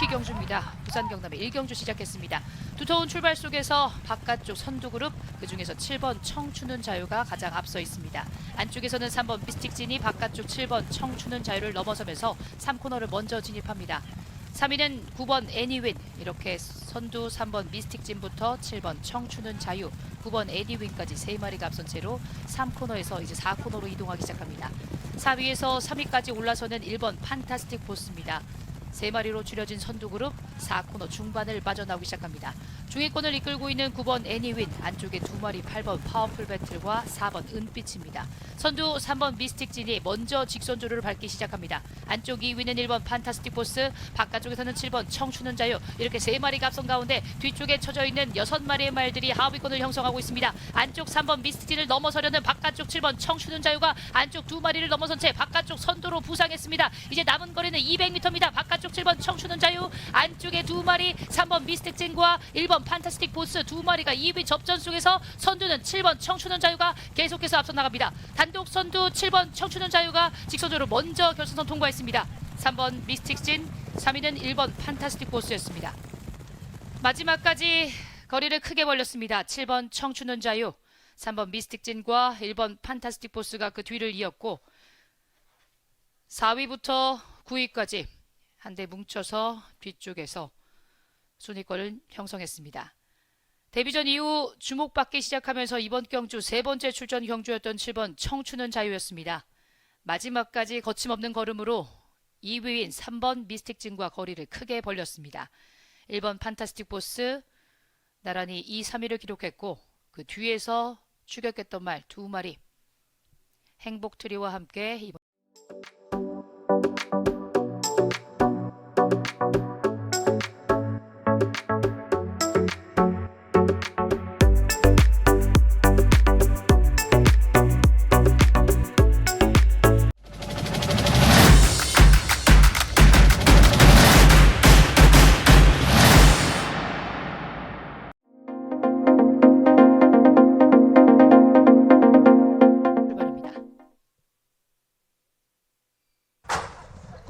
2세 루키 경주입니다. 부산 경남의 1경주 시작했습니다. 두터운 출발 속에서 바깥쪽 선두 그룹 그중에서 7번 청춘은 자유가 가장 앞서 있습니다. 안쪽에서는 3번 미스틱진이 바깥쪽 7번 청춘은 자유를 넘어서면서 3코너를 먼저 진입합니다. 3위는 9번 애니윈 이렇게 선두 3번 미스틱진부터 7번 청춘은 자유 9번 애니윈까지 3마리가 앞선 채로 3코너에서 이제 4코너로 이동하기 시작합니다. 4위에서 3위까지 올라서는 1번 판타스틱 보스입니다. 세 마리로 줄여진 선두 그룹 4코너 중반을 빠져나오기 시작합니다. 중위권을 이끌고 있는 9번 애니윈 안쪽에 두 마리 8번 파워풀 배틀과 4번 은빛입니다. 선두 3번 미스틱진이 먼저 직선주로를 밟기 시작합니다. 안쪽 2위는 1번 판타스틱 보스 바깥쪽에서는 7번 청춘은 자유 이렇게 세 마리가 앞선 가운데 뒤쪽에 쳐져 있는 여섯 마리의 말들이 하위권을 형성하고 있습니다. 안쪽 3번 미스틱진을 넘어서려는 바깥쪽 7번 청춘은 자유가 안쪽 두 마리를 넘어선 채 바깥쪽 선두로 부상했습니다. 이제 남은 거리는 200m입니다. 바깥쪽 7번 청춘은 자유 안쪽에 두 마리 3번 미스틱진과 1번 판타스틱 보스 두 마리가 2위 접전 속에서 선두는 7번 청춘은 자유가 계속해서 앞서 나갑니다. 단독 선두 7번 청춘은 자유가 직선적으로 먼저 결승선 통과했습니다. 3번 미스틱진 3위는 1번 판타스틱 보스였습니다. 마지막까지 거리를 크게 벌렸습니다. 7번 청춘은 자유 3번 미스틱진과 1번 판타스틱 보스가 그 뒤를 이었고 4위부터 9위까지 한대 뭉쳐서 뒤쪽에서 순위권을 형성했습니다. 데뷔전 이후 주목받기 시작하면서 이번 경주 세 번째 출전 경주였던 7번 청춘은 자유였습니다. 마지막까지 거침없는 걸음으로 2위인 3번 미스틱진과 거리를 크게 벌렸습니다. 1번 판타스틱 보스 나란히 2, 3위를 기록했고 그 뒤에서 추격했던 말 두 마리 행복 트리와 함께 이번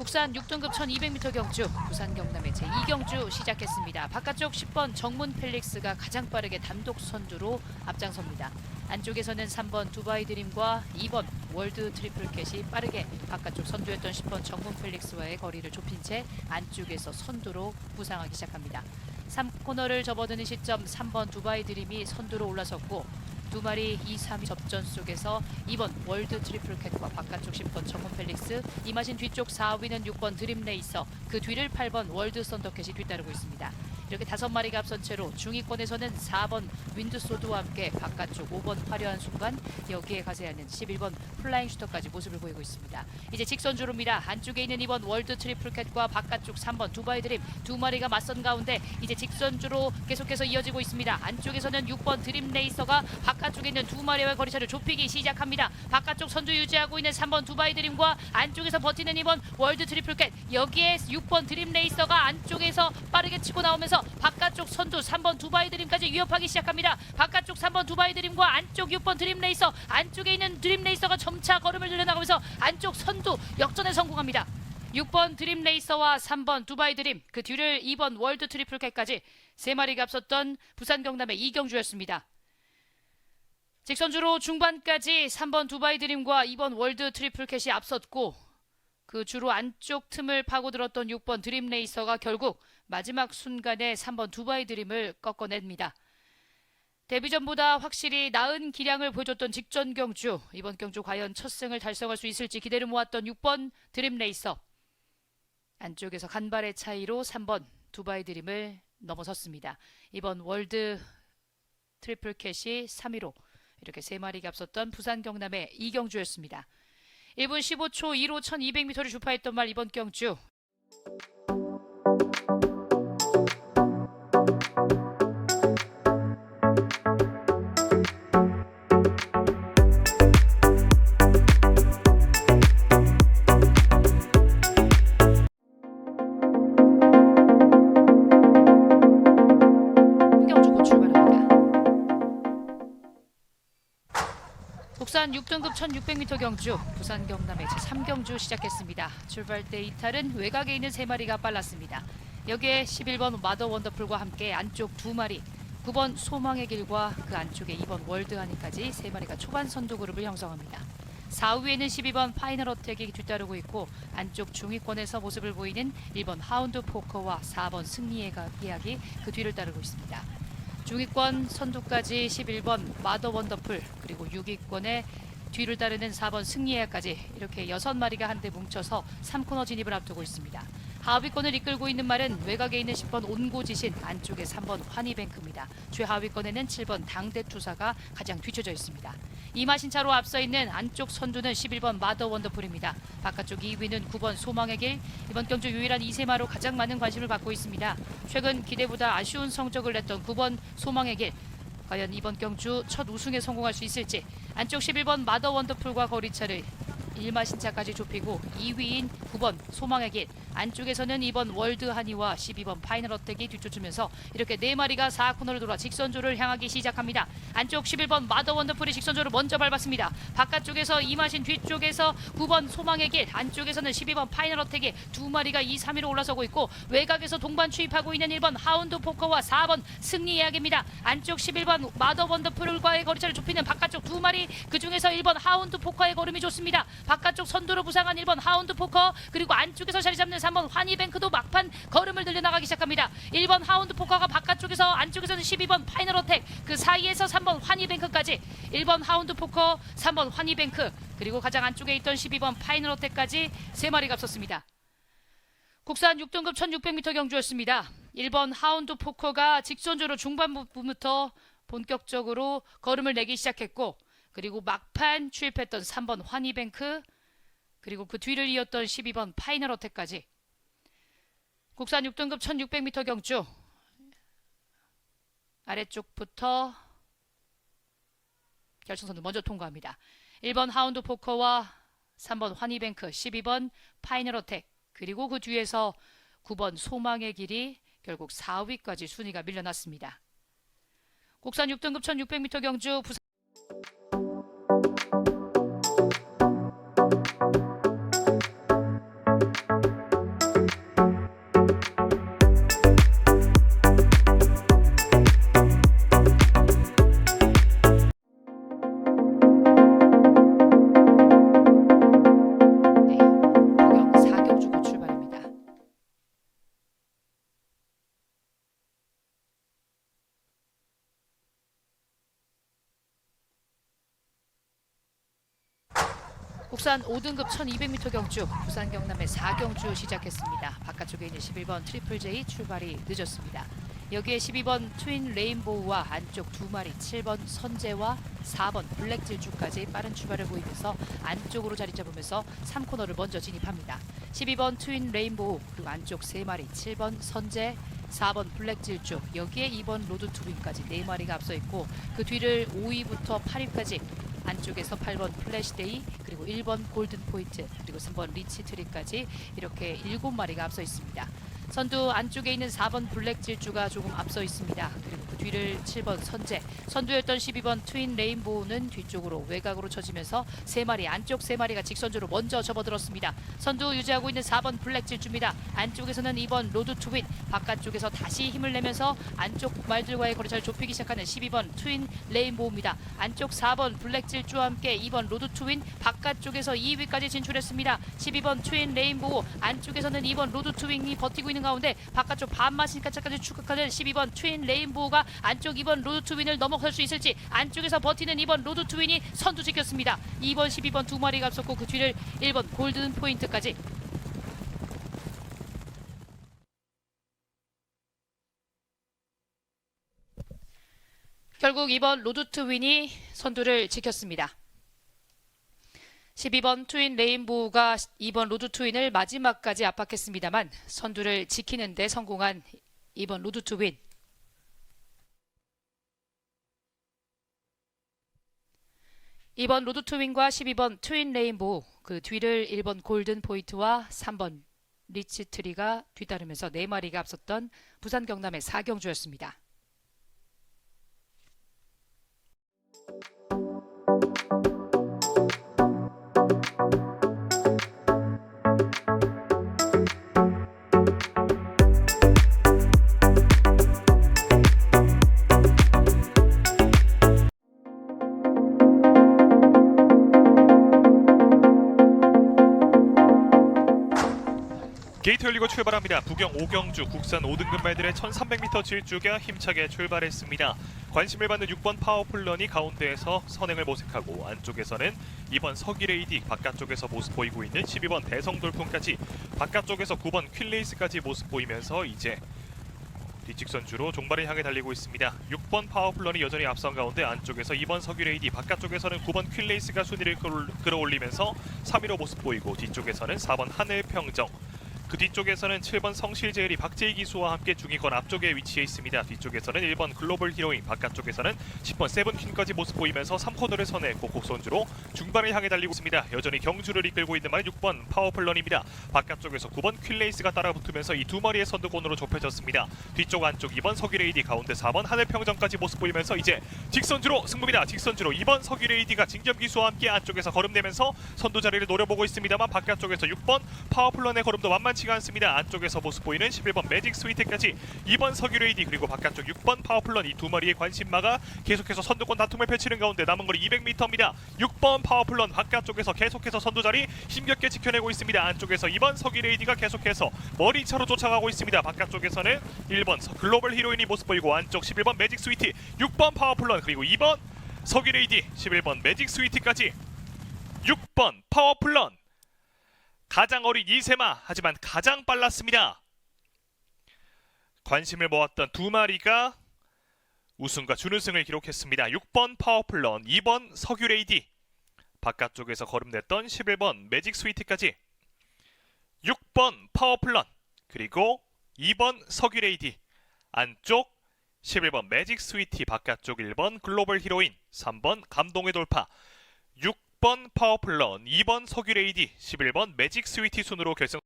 국산 6등급 1200m 경주 부산 경남의 제2경주 시작했습니다. 바깥쪽 10번 정문 펠릭스가 가장 빠르게 단독 선두로 앞장섭니다. 안쪽에서는 3번 두바이 드림과 2번 월드 트리플 캣이 빠르게 바깥쪽 선두였던 10번 정문 펠릭스와의 거리를 좁힌 채 안쪽에서 선두로 부상하기 시작합니다. 3코너를 접어드는 시점 3번 두바이 드림이 선두로 올라섰고 두 마리 2, 3위 접전 속에서 2번 월드 트리플 캣과 바깥쪽 10번 정문 펠릭스 이마신 뒤쪽 4위는 6번 드림 레이서 그 뒤를 8번 월드 썬더캣이 뒤따르고 있습니다. 이렇게 다섯 마리가 앞선 채로 중위권에서는 4번 윈드소드와 함께 바깥쪽 5번 화려한 순간 여기에 가세하는 11번 플라잉 슈터까지 모습을 보이고 있습니다. 이제 직선 주로입니다. 안쪽에 있는 2번 월드 트리플 캣과 바깥쪽 3번 두바이 드림 두 마리가 맞선 가운데 이제 직선 주로 계속해서 이어지고 있습니다. 안쪽에서는 6번 드림 레이서가 바깥쪽에 있는 두 마리와의 거리차를 좁히기 시작합니다. 바깥쪽 선두 유지하고 있는 3번 두바이 드림과 안쪽에서 버티는 2번 월드 트리플 캣 여기에 6번 드림 레이서가 안쪽에서 빠르게 치고 나오면서 바깥쪽 선두 3번 두바이 드림까지 위협하기 시작합니다. 바깥쪽 3번 두바이 드림과 안쪽 6번 드림 레이서 안쪽에 있는 드림 레이서가 점차 걸음을 늘려나가면서 안쪽 선두 역전에 성공합니다. 6번 드림 레이서와 3번 두바이 드림 그 뒤를 2번 월드 트리플 캣까지 세 마리가 앞섰던 부산 경남의 이경주였습니다. 직선주로 중반까지 3번 두바이 드림과 2번 월드 트리플 캣이 앞섰고 그 주로 안쪽 틈을 파고들었던 6번 드림 레이서가 결국 마지막 순간에 3번 두바이 드림을 꺾어냅니다. 데뷔전보다 확실히 나은 기량을 보여줬던 직전 경주 이번 경주 과연 첫 승을 달성할 수 있을지 기대를 모았던 6번 드림 레이서 안쪽에서 간발의 차이로 3번 두바이 드림을 넘어섰습니다. 이번 월드 트리플 캣이 3위로 이렇게 세 마리가 앞섰던 부산 경남의 이경주였습니다. 1분 15초 2로 1200m를 주파했던 말 이번 경주 국산 국산 6등급 1600m 경주 부산 경남의 제3경주 시작했습니다. 출발 때 이탈은 외곽에 있는 세 마리가 빨랐습니다. 여기에 11번 마더 원더풀과 함께 안쪽 두 마리 9번 소망의 길과 그 안쪽에 2번 월드하니까지 세 마리가 초반 선두 그룹을 형성합니다. 4위에는 12번 파이널 어택이 뒤따르고 있고 안쪽 중위권에서 모습을 보이는 1번 하운드 포커와 4번 승리의 이야기 그 뒤를 따르고 있습니다. 중위권 선두까지 11번 마더 원더풀 그리고 6위권에 뒤를 따르는 4번 승리해까지 이렇게 6마리가 한데 뭉쳐서 3코너 진입을 앞두고 있습니다. 하위권을 이끌고 있는 말은 외곽에 있는 10번 온고지신 안쪽에 3번 환희뱅크입니다. 최하위권에는 7번 당대투사가 가장 뒤쳐져 있습니다. 이마신차로 앞서 있는 안쪽 선두는 11번 마더 원더풀입니다. 바깥쪽 2위는 9번 소망의 길. 이번 경주 유일한 이세마로 가장 많은 관심을 받고 있습니다. 최근 기대보다 아쉬운 성적을 냈던 9번 소망의 길. 과연 이번 경주 첫 우승에 성공할 수 있을지 안쪽 11번 마더 원더풀과 거리차를 1마 신차까지 좁히고 2위인 9번 소망의 길 안쪽에서는 2번 월드 한이와 12번 파이널 어택이 뒤쫓으면서 이렇게 네 마리가 4코너를 돌아 직선조를 향하기 시작합니다. 안쪽 11번 마더 원더풀이 직선조를 먼저 밟았습니다. 바깥쪽에서 2마신 뒤쪽에서 9번 소망의 길 안쪽에서는 12번 파이널 어택이 두 마리가 2, 3위로 올라서고 있고 외곽에서 동반 추입하고 있는 1번 하운드 포커와 4번 승리 이야기입니다. 안쪽 11번 마더 원더풀과의 거리차를 좁히는 바깥쪽 두 마리 그중에서 1번 하운드 포커의 걸음이 좋습니다. 바깥쪽 선두로 부상한 1번 하운드 포커 그리고 안쪽에서 자리 잡는 3번 환희뱅크도 막판 걸음을 늘려나가기 시작합니다. 1번 하운드 포커가 바깥쪽에서 안쪽에서는 12번 파이널 어택 그 사이에서 3번 환희뱅크까지 1번 하운드 포커 3번 환희뱅크 그리고 가장 안쪽에 있던 12번 파이널 어택까지 세 마리가 앞섰습니다. 국산 6등급 1600m 경주였습니다. 1번 하운드 포커가 직선주로 중반부부터 본격적으로 걸음을 내기 시작했고 그리고 막판 추입했던 3번 환희뱅크 그리고 그 뒤를 이었던 12번 파이널 어택까지 국산 6등급 1600m 경주 아래쪽부터 결승선을 먼저 통과합니다. 1번 하운드 포커와 3번 환희뱅크 12번 파이널 어택 그리고 그 뒤에서 9번 소망의 길이 결국 4위까지 순위가 밀려났습니다. 국산 6등급 1600m 경주 부산 국산 5등급 1200m 경주 부산 경남의 4경주 시작했습니다. 바깥쪽에 있는 11번 트리플 J 출발이 늦었습니다. 여기에 12번 트윈 레인보우와 안쪽 두 마리 7번 선재와 4번 블랙 질주까지 빠른 출발을 보이면서 안쪽으로 자리 잡으면서 3코너를 먼저 진입합니다. 12번 트윈 레인보우 그리고 안쪽 세 마리 7번 선재 4번 블랙 질주 여기에 2번 로드 투빈까지 네 마리가 앞서 있고 그 뒤를 5위부터 8위까지 안쪽에서 8번 플래시데이 그리고 1번 골든 포인트 그리고 3번 리치 트리까지 이렇게 7마리가 앞서 있습니다. 선두 안쪽에 있는 4번 블랙 질주가 조금 앞서 있습니다. 그리고 그 뒤를 7번 선제, 선두였던 12번 트윈 레인보우는 뒤쪽으로 외곽으로 쳐지면서 세 마리 안쪽 세 마리가 직선주로 먼저 접어들었습니다. 선두 유지하고 있는 4번 블랙 질주입니다. 안쪽에서는 2번 로드 투윈, 바깥쪽에서 다시 힘을 내면서 안쪽 말들과의 거리차를 좁히기 시작하는 12번 트윈 레인보우입니다. 안쪽 4번 블랙 질주와 함께 2번 로드 투윈, 바깥쪽에서 2위까지 진출했습니다. 12번 트윈 레인보우, 안쪽에서는 2번 로드 투윈이 버티고 있는 가운데 바깥쪽 반마신까지 추격하는 12번 트윈 레인보우가 안쪽 2번 로드 투윈을 넘어설 수 있을지 안쪽에서 버티는 2번 로드 투윈이 선두 지켰습니다. 2번 12번 두 마리가 앞섰고 그 뒤를 1번 골든 포인트까지 결국 2번 로드 투윈이 선두를 지켰습니다. 12번 트윈 레인보우가 2번 로드 트윈을 마지막까지 압박했습니다만 선두를 지키는 데 성공한 2번 로드 트윈. 2번 로드 트윈과 12번 트윈 레인보우 그 뒤를 1번 골든 포인트와 3번 리치 트리가 뒤따르면서 4마리가 앞섰던 부산 경남의 4경주였습니다. 열리고 출발합니다. 부경 오경주 국산 5등급 말들의 1300m 질주가 힘차게 출발했습니다. 관심을 받는 6번 파워풀런이 가운데에서 선행을 모색하고 안쪽에서는 2번 서기레이디 바깥쪽에서 모습 보이고 있는 12번 대성돌풍까지 바깥쪽에서 9번 퀼레이스까지 모습 보이면서 이제 뒷직선 주로 종발을 향해 달리고 있습니다. 6번 파워플런이 여전히 앞선 가운데 안쪽에서 2번 석유레이디 바깥쪽에서는 9번 퀼레이스가 순위를 끌- 끌어올리면서 3위로 모습 보이고 뒤쪽에서는 4번 하늘평정 그 뒤쪽에서는 7번 성실제일이 박재희 기수와 함께 중위권 앞쪽에 위치해 있습니다. 뒤쪽에서는 1번 글로벌 히로인, 바깥쪽에서는 10번 세븐퀸까지 모습 보이면서 3코너를 선회했고 곡선주로 중반을 향해 달리고 있습니다. 여전히 경주를 이끌고 있는 말 6번 파워플런입니다. 바깥쪽에서 9번 퀼레이스가 따라 붙으면서 이 두 마리의 선두권으로 좁혀졌습니다. 뒤쪽 안쪽 2번 서기레이디 가운데 4번 하늘평정까지 모습 보이면서 이제 직선주로 승부입니다. 직선주로 2번 서기레이디가 진겸 기수와 함께 안쪽에서 걸음내면서 선두 자리를 노려보고 있습니다만 바깥쪽에서 6번 파워플런의 걸음도 만만치 가 않습니다. 안쪽에서 모습 보이는 11번 매직 스위트까지 2번 서기레이디 그리고 바깥쪽 6번 파워플런 이 두 마리의 관심마가 계속해서 선두권 다툼을 펼치는 가운데 남은 거리 200m입니다. 6번 파워플런 바깥쪽에서 계속해서 선두 자리 힘겹게 지켜내고 있습니다. 안쪽에서 2번 서기레이디가 계속해서 머리차로 쫓아가고 있습니다. 바깥쪽에서는 1번 서- 글로벌 히로인이 모습 보이고 안쪽 11번 매직 스위트 6번 파워플런 그리고 2번 서기레이디 11번 매직 스위트까지 6번 파워플런 가장 어린 이세마 하지만 가장 빨랐습니다. 관심을 모았던 두 마리가 우승과 준우승을 기록했습니다. 6번 파워플런, 2번 석유레이디 바깥쪽에서 걸음냈던 11번 매직 스위트까지 6번 파워플런 그리고 2번 석유레이디 안쪽 11번 매직 스위티 바깥쪽 1번 글로벌 히로인 3번 감동의 돌파 6 번 파워플런 2번 석유레이디 11번 매직 스위티 순으로 결승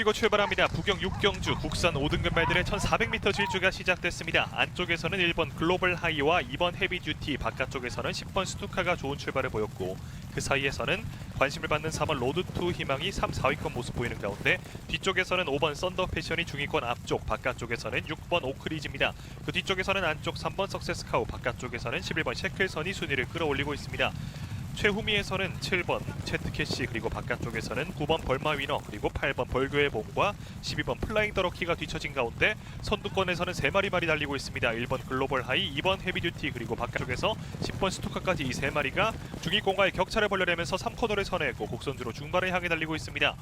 열리고 출발합니다. 부경 6경주 국산 5등급 말들의 1400m 질주가 시작됐습니다. 안쪽에서는 1번 글로벌 하이와 2번 헤비듀티, 바깥쪽에서는 10번 스투카가 좋은 출발을 보였고 그 사이에서는 관심을 받는 3번 로드2 희망이 3, 4위권 모습 보이는 가운데 뒤쪽에서는 5번 썬더 패션이 중위권 앞쪽, 바깥쪽에서는 6번 오크리즈입니다. 그 뒤쪽에서는 안쪽 3번 석세스카우, 바깥쪽에서는 11번 셰클선이 순위를 끌어올리고 있습니다. 최후미에서는 7번 채트캐시 그리고 바깥쪽에서는 9번 벌마 위너 그리고 8번 벌교의 봄과 12번 플라잉 더러키가 뒤처진 가운데 선두권에서는 3마리 말이 달리고 있습니다. 1번 글로벌 하이, 2번 헤비듀티 그리고 바깥쪽에서 10번 스투카까지 이 3마리가 중위권과의 격차를 벌려내면서 3코너를 선회했고 곡선주로 중반을 향해 달리고 있습니다.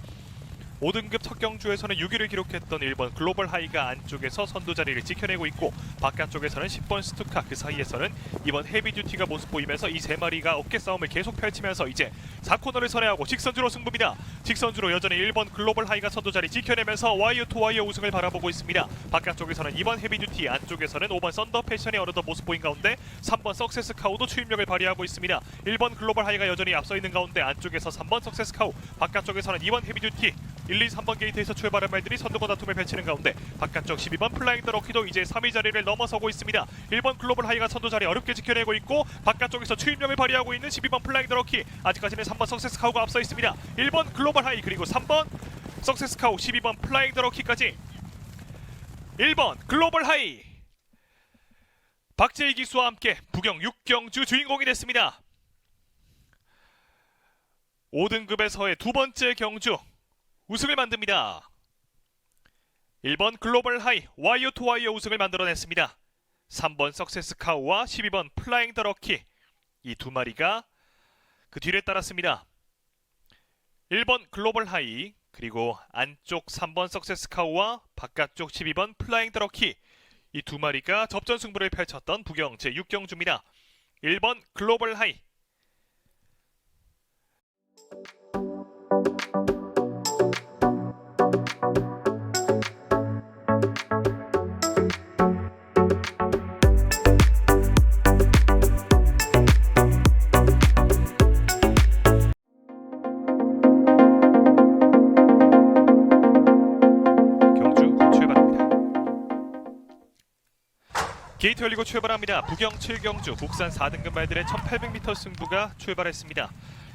5등급 첫 경주에서는 6위를 기록했던 1번 글로벌 하이가 안쪽에서 선두 자리를 지켜내고 있고 바깥쪽에서는 10번 스투카 그 사이에서는 2번 헤비듀티가 모습 보이면서 이 세 마리가 어깨 싸움을 계속 펼치면서 이제 4코너를 선회하고 직선주로 승부입니다. 직선주로 여전히 1번 글로벌 하이가 선두 자리 지켜내면서 와이어 투 와이어 우승을 바라보고 있습니다. 바깥쪽에서는 2번 헤비듀티 안쪽에서는 5번 썬더 패션이 어느덧 모습 보인 가운데 3번 석세스 카우도 추임력을 발휘하고 있습니다. 1번 글로벌 하이가 여전히 앞서 있는 가운데 안쪽에서 3번 석세스 카우 바깥쪽에서는 2번 헤비듀티 1, 2, 3번 게이트에서 출발한 말들이 선두권 다툼을 펼치는 가운데 바깥쪽 12번 플라잉 더 럭키도 이제 3위 자리를 넘어서고 있습니다. 1번 글로벌 하이가 선두 자리 어렵게 지켜내고 있고 바깥쪽에서 추임력을 발휘하고 있는 12번 플라잉 더 럭키 아직까지는 3번 석세스 카우가 앞서 있습니다. 1번 글로벌 하이 그리고 3번 석세스 카우 12번 플라잉 더 럭키까지 1번 글로벌 하이 박재희 기수와 함께 부경 6경주 주인공이 됐습니다. 5등급에서의 두 번째 경주 우승을 만듭니다. 1번 글로벌 하이 와이어 투 와이어 우승을 만들어냈습니다. 3번 석세스 카우와 12번 플라잉 더 럭키 이 두 마리가 그 뒤를 따랐습니다. 1번 글로벌 하이 그리고 안쪽 3번 석세스 카우와 바깥쪽 12번 플라잉 더 럭키 이 두 마리가 접전 승부를 펼쳤던 부경 제6경주입니다. 1번 글로벌 하이 게이트 열리고 출발합니다. 부경 7경주 국산 4등급 말들의 1800m 승부가 출발했습니다.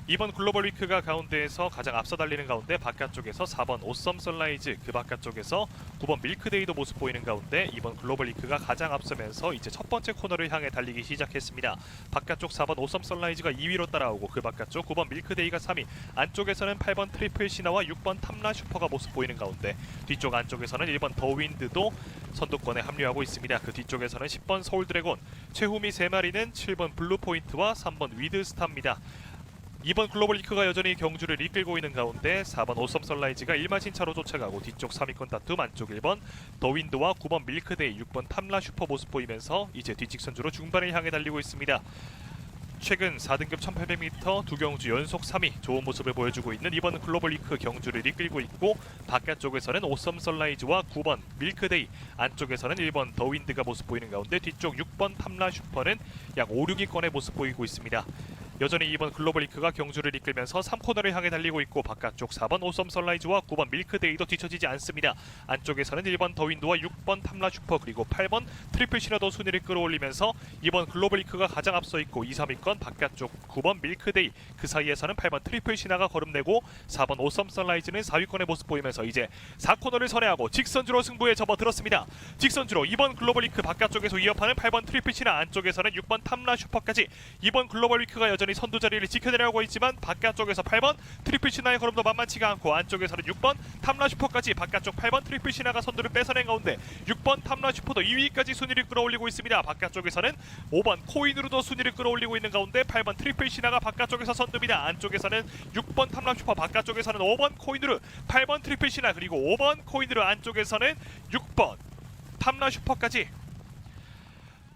이번 글로벌 위크가 가운데에서 가장 앞서 달리는 가운데 바깥쪽에서 4번 오썸 선라이즈 그 바깥쪽에서 9번 밀크데이도 모습 보이는 가운데 이번 글로벌 위크가 가장 앞서면서 이제 첫 번째 코너를 향해 달리기 시작했습니다. 바깥쪽 4번 오썸 선라이즈가 2위로 따라오고 그 바깥쪽 9번 밀크데이가 3위 안쪽에서는 8번 트리플 시나와 6번 탐라 슈퍼가 모습 보이는 가운데 뒤쪽 안쪽에서는 1번 더윈드도 선두권에 합류하고 있습니다. 그 뒤쪽에서는 10번 서울 드래곤, 최후미 3마리는 7번 블루 포인트와 3번 위드스타입니다. 이번 글로벌 리크가 여전히 경주를 이끌고 있는 가운데 4번 오썸 선라이즈가 1마신 차로 쫓아가고 뒤쪽 3위권 다툼 안쪽 1번 더윈드와 9번 밀크데이 6번 탐라 슈퍼 모습 보이면서 이제 뒤직선주로 중반을 향해 달리고 있습니다. 최근 4등급 1800m 두 경주 연속 3위 좋은 모습을 보여주고 있는 이번 글로벌 리크 경주를 이끌고 있고 바깥쪽에서는 오썸 선라이즈와 9번 밀크데이 안쪽에서는 1번 더윈드가 모습 보이는 가운데 뒤쪽 6번 탐라 슈퍼는 약 5, 6위권의 모습 보이고 있습니다. 여전히 이번 글로벌 리크가 경주를 이끌면서 3코너를 향해 달리고 있고 바깥쪽 4번 오썸 선라이즈와 9번 밀크데이도 뒤처지지 않습니다. 안쪽에서는 1번 더윈드와 6번 탐라 슈퍼 그리고 8번 트리플 시너도 순위를 끌어올리면서 이번 글로벌 리크가 가장 앞서 있고 2, 3위권 바깥쪽 9번 밀크데이 그 사이에서는 8번 트리플 시나가 거름내고 4번 오썸 선라이즈는 4위권의 모습 보이면서 이제 4코너를 선회하고 직선주로 승부에 접어들었습니다. 직선주로 이번 글로벌 리크 바깥쪽에서 위협하는 8번 트리플 시나 안쪽에서는 6번 탐라 슈퍼까지 이번 글로벌 위크가 여전 히 선두 자리를 지켜내려고 있지만 바깥쪽에서 8번 트리플 시나의 걸음도 만만치가 않고 안쪽에서는 6번 탐라 슈퍼까지 바깥쪽 8번 트리플 시나가 선두를 뺏어낸 가운데 6번 탐라 슈퍼도 2위까지 순위를 끌어올리고 있습니다. 바깥쪽에서는 5번 코인으로도 순위를 끌어올리고 있는 가운데 8번 트리플 시나가 바깥쪽에서 선두입니다. 안쪽에서는 6번 탐라 슈퍼 바깥쪽에서는 5번 코인으로 8번 트리플 시나 그리고 5번 코인으로 안쪽에서는 6번 탐라 슈퍼까지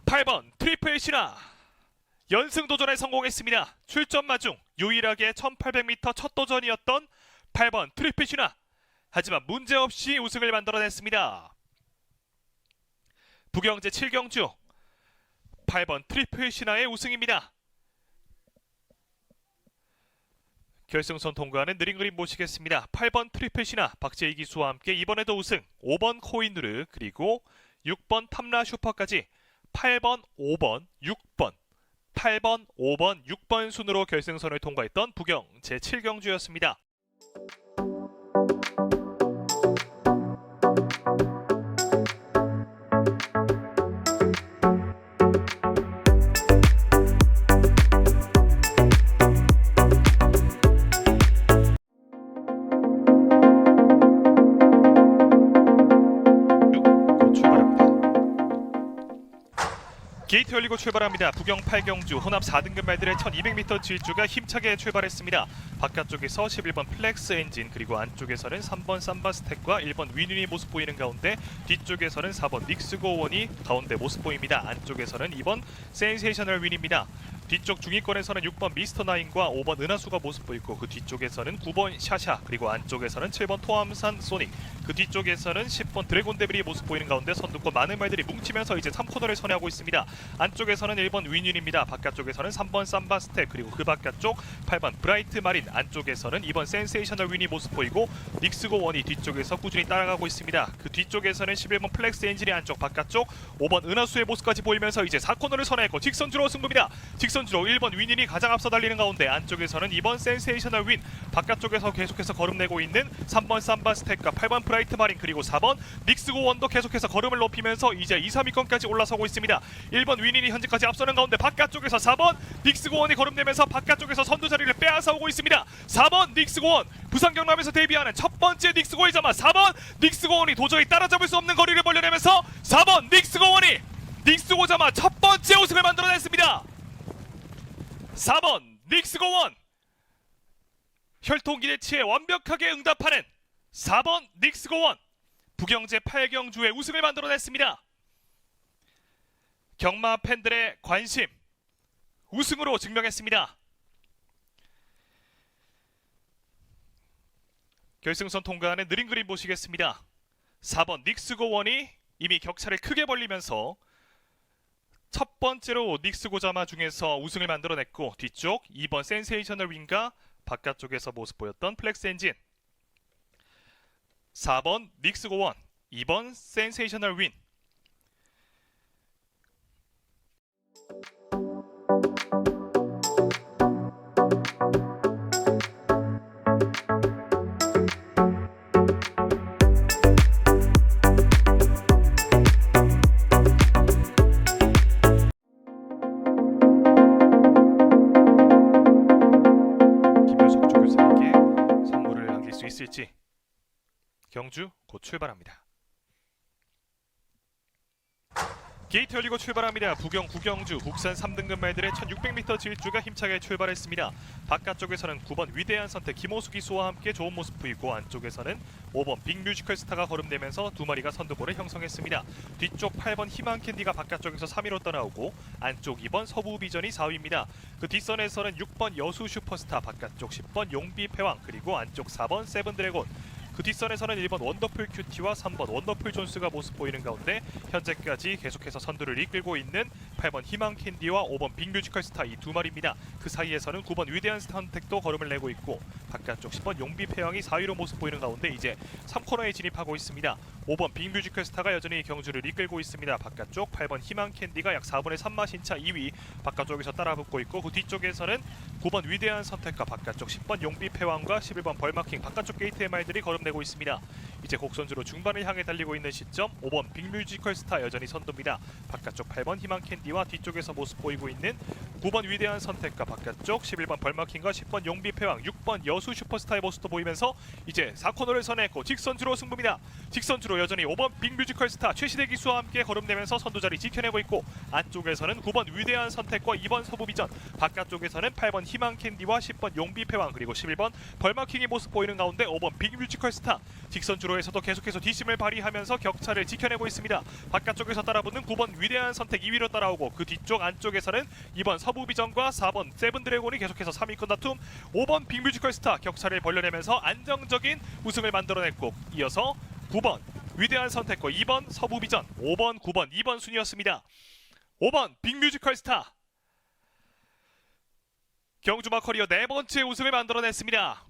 8번 트리플 시나 연승 도전에 성공했습니다. 출전 마 중 유일하게 1800m 첫 도전이었던 8번 트리플 시나 하지만 문제없이 우승을 만들어냈습니다. 부경제 7경주 8번 트리플 시나의 우승입니다. 결승선 통과하는 느린 그림 모시겠습니다. 8번 트리플 시나 박재희 기수와 함께 이번에도 우승 5번 코인누르 그리고 6번 탐라 슈퍼까지 8번, 5번, 6번 8번, 5번, 6번 순으로 결승선을 통과했던 부경 제7경주였습니다. 게이트 열리고 출발합니다. 부경 8경주 혼합 4등급 말들의 1200m 질주가 힘차게 출발했습니다. 바깥쪽에서 11번 플렉스 엔진 그리고 안쪽에서는 3번 삼바스텍과 1번 위윤이 모습 보이는 가운데 뒤쪽에서는 4번 닉스고 원이 가운데 모습 보입니다. 안쪽에서는 2번 센세이셔널 윈입니다. 뒤쪽 중위권에서는 6번 미스터 나인과 5번 은하수가 모습 보이고 그 뒤쪽에서는 9번 샤샤 그리고 안쪽에서는 7번 토암산 소닉 그 뒤쪽에서는 10번 드래곤 데빌이 모습 보이는 가운데 선두권 많은 말들이 뭉치면서 이제 3코너를 선회하고 있습니다. 안쪽에서는 1번 윈윈입니다. 바깥쪽에서는 3번 삼바스텍 그리고 그 바깥쪽 8번 브라이트 마린 안쪽에서는 2번 센세이셔널 윈이 모습 보이고 닉스고 원이 뒤쪽에서 꾸준히 따라가고 있습니다. 그 뒤쪽에서는 11번 플렉스 엔진이 안쪽 바깥쪽 5번 은하수의 모습까지 보이면서 이제 4코너를 선회했고 직선 주로 승부입니다. 직선 주로 1번 윈윈이 가장 앞서 달리는 가운데 안쪽에서는 2번 센세이셔널 윈 바깥쪽에서 계속해서 걸음내고 있는 3번 삼바스텍과 8번 브라이트 마린 그리고 4번 닉스고 원도 계속해서 걸음을 높이면서 이제 2, 3위권까지 올라서고 있습니다. 1번 윈윈이 현재까지 앞서는 가운데 바깥쪽에서 4번 닉스고 원이 걸음내면서 바깥쪽에서 선두 자리를 빼앗아 오고 있습니다. 4번 닉스고 원 부산 경남에서 데뷔하는 첫 번째 닉스고이자마 4번 닉스고 원이 도저히 따라잡을 수 없는 거리를 벌려내면서 4번 닉스고 원이 닉스고자마 첫 번째 우승을 만들어냈습니다. 4번 닉스고 원 혈통 기대치에 완벽하게 응답하는 4번 닉스고 원 부경제 8경주의 우승을 만들어냈습니다. 경마 팬들의 관심 우승으로 증명했습니다. 결승선 통과하는 느린 그림 보시겠습니다. 4번 닉스고 원이 이미 격차를 크게 벌리면서 첫 번째로 닉스 고 자마 중에서 우승을 만들어냈고 뒤쪽 2번 센세이셔널 윙과 바깥쪽에서 모습 보였던 플렉스 엔진. 4번 닉스 고 원 2번 센세이셔널 윈 이어질지 경주 곧 출발합니다. 게이트 열리고 출발합니다. 부경 구경주 국산 3등급 말들의 1600m 질주가 힘차게 출발했습니다. 바깥쪽에서는 9번 위대한 선택 김호수 기수와 함께 좋은 모습 보이고 안쪽에서는 5번 빅뮤지컬 스타가 거름되면서 두 마리가 선두볼을 형성했습니다. 뒤쪽 8번 희망 캔디가 바깥쪽에서 3위로 떠나오고 안쪽 2번 서부 비전이 4위입니다. 그 뒷선에서는 6번 여수 슈퍼스타 바깥쪽 10번 용비 패왕 그리고 안쪽 4번 세븐드래곤 그 뒷선에서는 1번 원더풀 큐티와 3번 원더풀 존스가 모습 보이는 가운데 현재까지 계속해서 선두를 이끌고 있는 8번 희망 캔디와 5번 빅 뮤지컬 스타 이 두 마리입니다. 그 사이에서는 9번 위대한 선택도 걸음을 내고 있고 바깥쪽 10번 용비 패왕이 4위로 모습 보이는 가운데 이제 3코너에 진입하고 있습니다. 5번 빅 뮤지컬 스타가 여전히 경주를 이끌고 있습니다. 바깥쪽 8번 희망 캔디가 약 4분의 3마 신차 2위 바깥쪽에서 따라붙고 있고 그 뒤쪽에서는 9번 위대한 선택과 바깥쪽 10번 용비 패왕과 11번 벌마킹 바깥쪽 게이트의 말들이 걸음내고 있습니다. 이제 곡선주로 중반을 향해 달리고 있는 시점 5번 빅뮤지컬 스타 여전히 선두입니다. 바깥쪽 8번 희망 캔디와 뒤쪽에서 모습 보이고 있는 9번 위대한 선택과 바깥쪽 11번 벌마킹과 10번 용비 패왕 6번 여수 슈퍼스타의 모습도 보이면서 이제 4코너를 선했고 직선주로 승부입니다. 직선주로 여전히 5번 빅뮤지컬 스타 최시대 기수와 함께 걸음내면서 선두 자리 지켜내고 있고 안쪽에서는 9번 위대한 선택과 2번 서부비전 바깥쪽에서는 8번 희망 캔디와 10번 용비 패왕 그리고 11번 벌마킹의 모습 보이는 가운데 5번 빅뮤지컬 스타 직선주 로에서도 계속해서 뒷심을 발휘하면서 격차를 지켜내고 있습니다. 바깥쪽에서 따라붙는 9번 위대한 선택 2위로 따라오고 그 뒤쪽 안쪽에서는 2번 서부비전과 4번 세븐드래곤이 계속해서 3위권 다툼 5번 빅뮤지컬 스타 격차를 벌려내면서 안정적인 우승을 만들어냈고 이어서 9번 위대한 선택과 2번 서부비전 5번 9번 2번 순이었습니다. 5번 빅뮤지컬 스타 경주마 커리어 네 번째 우승을 만들어냈습니다.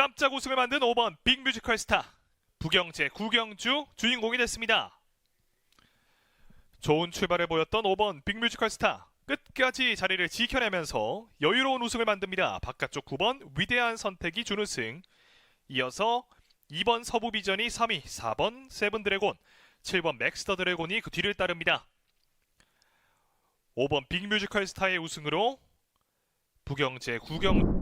깜짝 우승을 만든 5번 빅뮤지컬 스타 부경제 구경주 주인공이 됐습니다. 좋은 출발을 보였던 5번 빅뮤지컬 스타 끝까지 자리를 지켜내면서 여유로운 우승을 만듭니다. 바깥쪽 9번 위대한 선택이 준우승 이어서 2번 서부비전이 3위 4번 세븐드래곤 7번 맥스터 드래곤이 그 뒤를 따릅니다. 5번 빅뮤지컬 스타의 우승으로 부경제 구경